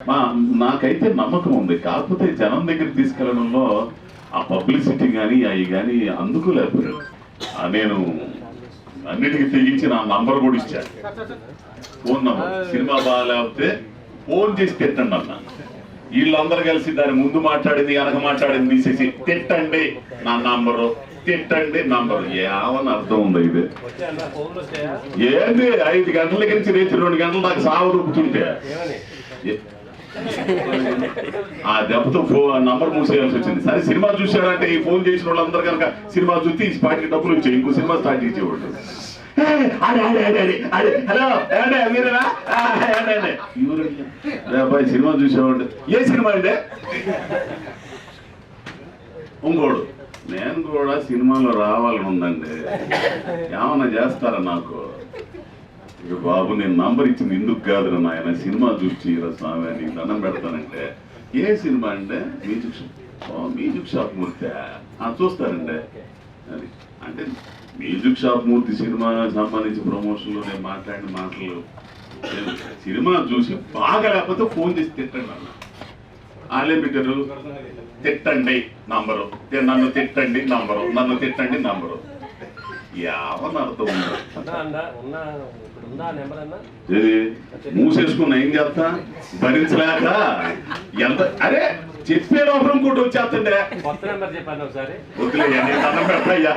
మా నాకైతే నమ్మకం ఉంది. కాకపోతే జనం దగ్గర తీసుకెళ్ళడంలో ఆ పబ్లిసిటీ కానీ అవి కానీ అందుకోలేకపోయారు ఆ నేను అన్నిటికీ తెగించి నా నంబర్ కూడా ఇచ్చాను ఫోన్ నంబర్. సినిమా బాగాలేకపోతే ఫోన్ చేసి తిట్టండి అన్న. వీళ్ళందరూ కలిసి దాని ముందు మాట్లాడింది వెనక మాట్లాడింది తీసేసి తిట్టండి నా నంబరు తిట్టండి నంబరు. ఏమని అర్థం ఉంది ఇది? ఏంటి ఏంది? ఐదు గంటల నుంచి రేపు రెండు గంటల దాకా సాగు రూపుతుంటే ఆ దెబ్బతో ఫో నంబర్ మూసేయాల్సి వచ్చింది. సరే సినిమా చూశాడంటే ఈ ఫోన్ చేసిన వాళ్ళందరూ కనుక సినిమా చూసి ఈ పాటికి డబ్బులు ఇచ్చే ఇంకో సినిమా స్టార్ట్ చేసేవాడు హలో అబ్బాయి సినిమా చూసేవాడు ఏ సినిమా అండి? ఇంకోడు నేను కూడా సినిమాలో రావాలని ఉందండి. ఏమన్నా చేస్తారా నాకు? ఇక బాబు నేను నంబర్ ఇచ్చింది ఎందుకు కాదురా నాయన. సినిమా చూసి స్వామి నీకు దండం పెడతానంటే. ఏ సినిమా అంటే? Music shop. Music shop Murthy. చూస్తారంటే అది. అంటే మ్యూజిక్ షాప్ మూర్తి సినిమా సంబంధించి ప్రమోషన్లో నేను మాట్లాడిన మాటలు. సినిమా చూసి బాగా లేకపోతే ఫోన్ చేసి తిట్టండి అన్న. వాళ్ళే పెట్టారు తిట్టండి నంబరు. నన్ను తిట్టండి నంబరు. నన్ను తిట్టండి నంబరు. మూసేసుకున్నా ఏం చేస్తా? భరించలేక? ఎంత? అరే చెప్పే లోపల ఇంకోటి వచ్చేస్తుండే కొత్త నెంబర్ చెప్పాను ఒకసారి. వదిలేయండి దండం పెట్టయ్యా.